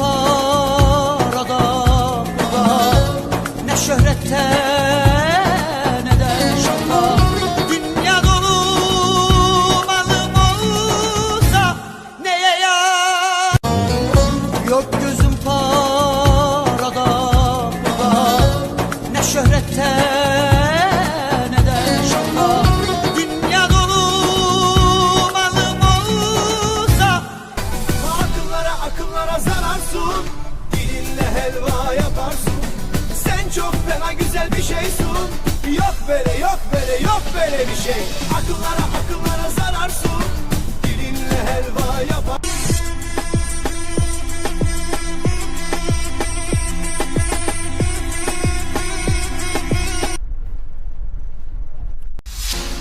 tarada burada Ne şöhrette bir şeysin Yok böyle yok böyle yok böyle bir şey. Akıllara akıllara zararsın Dilinle helva yaparsın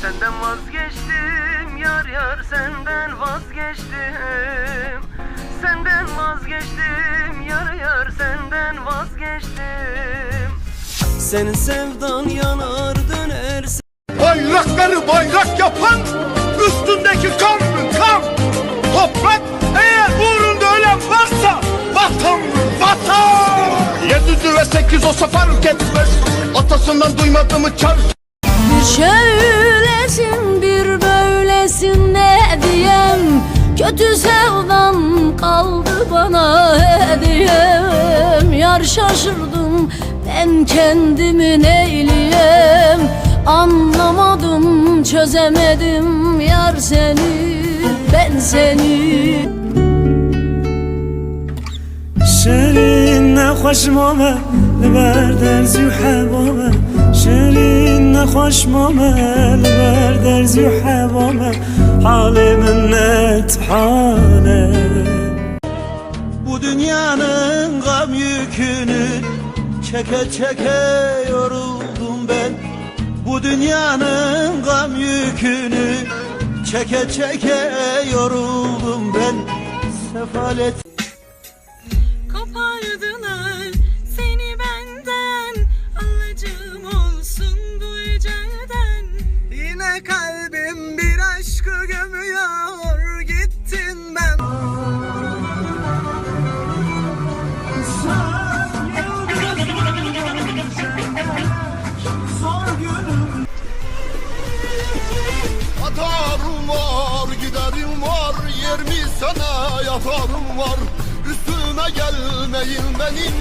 Senden vazgeçtim yar yar senden vazgeçtim. Senden vazgeçtim yar yar senden vazgeçtim Senin sevdan yanar döner Bayrakları bayrak yapan üstündeki kan kan. Toprak eğer uğrunda ölen varsa vatandır vatan. Yedi ve sekiz olsa fark etmez. Atasından duymadığımı çar. Bir şöylesin bir böylesin ne diyem Kötü sevdam kaldı bana hediyem Yar şaşırdım ben kendimi neyleyem Anlamadım çözemedim yar seni ben seni شیرین نخوش مامه لبر درزی و حوامه شیرین نخوش مامه لبر درزی و حوامه حال من net حاله Bu dünyanın gam yükünü çeke çeke yoruldum ben. Bu dünyanın gam yükünü çeke çeke yoruldum ben. Sefalet Atarım var giderim var yer mi sana yatarım var. Üstüme gelmeyin benim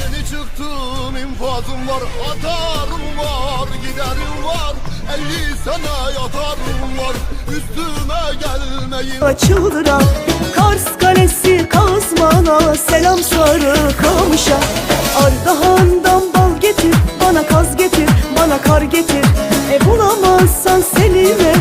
Yeni çıktım infazım var. Atarım var giderim var Elli sana yatarım var. Üstüme gelmeyin. Açıldıra Kars Kalesi Kazman'a Selam sarı kamışa. Ardahan'dan bal getir Bana kaz getir Bana kar getir. E bulamazsan E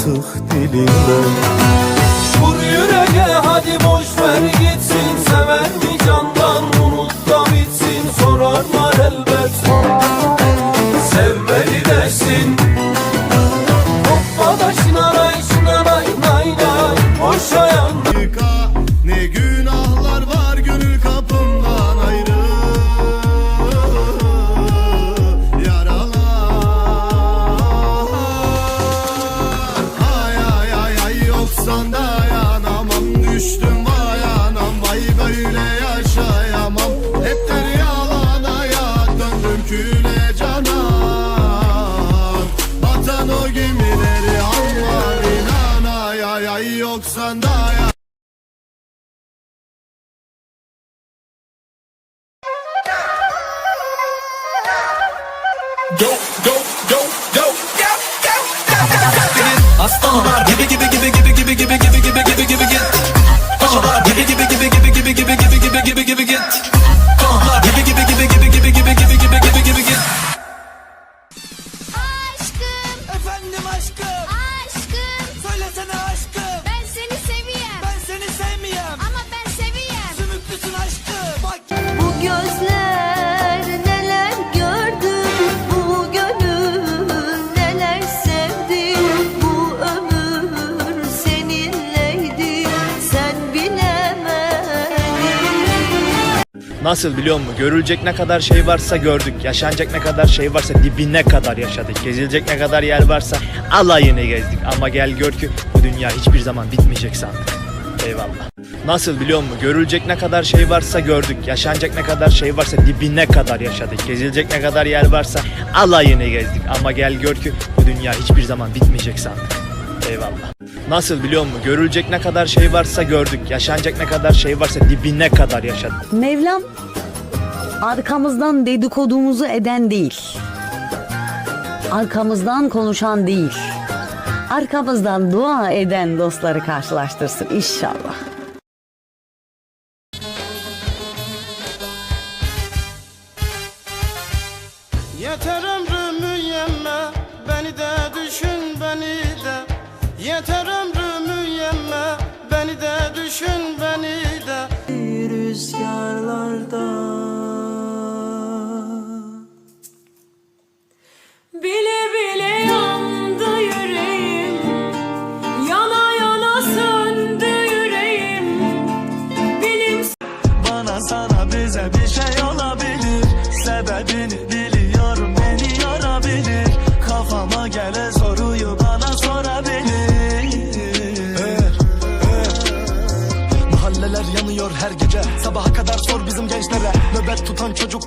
artık dilimden Go go go go go gibi gibi gibi gibi gibi gibi gibi gibi gibi gibi git Dağlar gibi gibi gibi gibi gibi gibi gibi gibi gibi gibi git Dağlar gibi gibi gibi gibi gibi gibi gibi gibi gibi gibi git Aşkım Efendim aşkım aşkım Söylesene aşkım Ben seni seviyem Ben seni sevmeyem Ama ben seviyem Sümüklüsün aşkım Bak Bu gözler Nasıl biliyor musun? Görülecek ne kadar şey varsa gördük. Yaşanacak ne kadar şey varsa dibine kadar yaşadık. Gezilecek ne kadar yer varsa alayını gezdik. Ama gel gör ki bu dünya hiçbir zaman bitmeyecek sandık. Eyvallah. Nasıl biliyor musun? Görülecek ne kadar şey varsa gördük. Yaşanacak ne kadar şey varsa dibine kadar yaşadık. Gezilecek ne kadar yer varsa alayını gezdik. Ama gel gör ki bu dünya hiçbir zaman bitmeyecek sandık. Eyvallah. Nasıl biliyor musun? Görülecek ne kadar şey varsa gördük. Yaşanacak ne kadar şey varsa dibine kadar yaşadık. Mevlam arkamızdan dedikodumuzu eden değil. Arkamızdan konuşan değil. Arkamızdan dua eden dostları karşılaştırsın inşallah. Yeter düşün beni de. Bile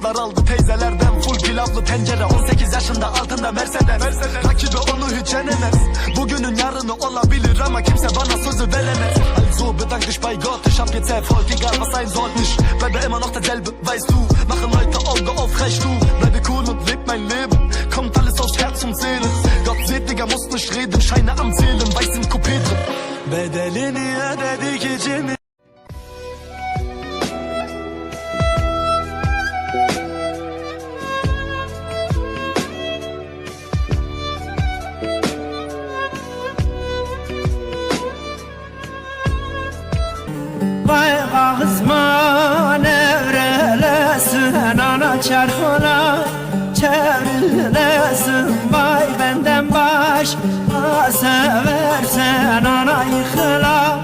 çocuklar aldı teyzelerden Full pilavlı tencere 18 yaşında altında Mercedes, Rakibi onu hiç yenemez Bugünün yarını olabilir ama kimse bana sözü veremez Also bedank dich bei Gott Ich hab jetzt Erfolg, egal was sein soll Ich bleibe immer noch derselbe, weißt du Mache Leute Auge auf, recht du Bleibe cool und leb mein Leben Kommt alles aus Herz und Seele Gott seht, Digga, muss nicht reden Scheine am Zählen, weiß im Coupé drin Bedelini ödedik içimi çarkına çevrilesin Vay benden baş Seversen ana yıkıla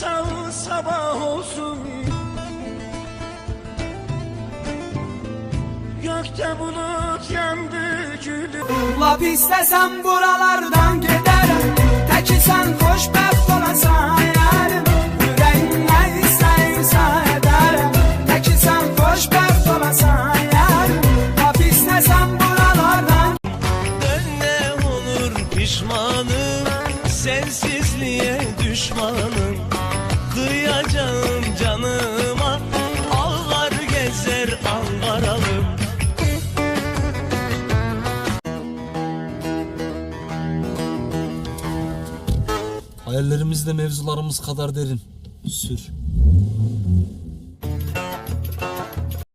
sal sabah olsun. Gökte bulut yandı gülüm Lap istesem buralardan giderim. Teki sen hoşbəxt olasan Hayallerimiz de mevzularımız kadar derin. Sür.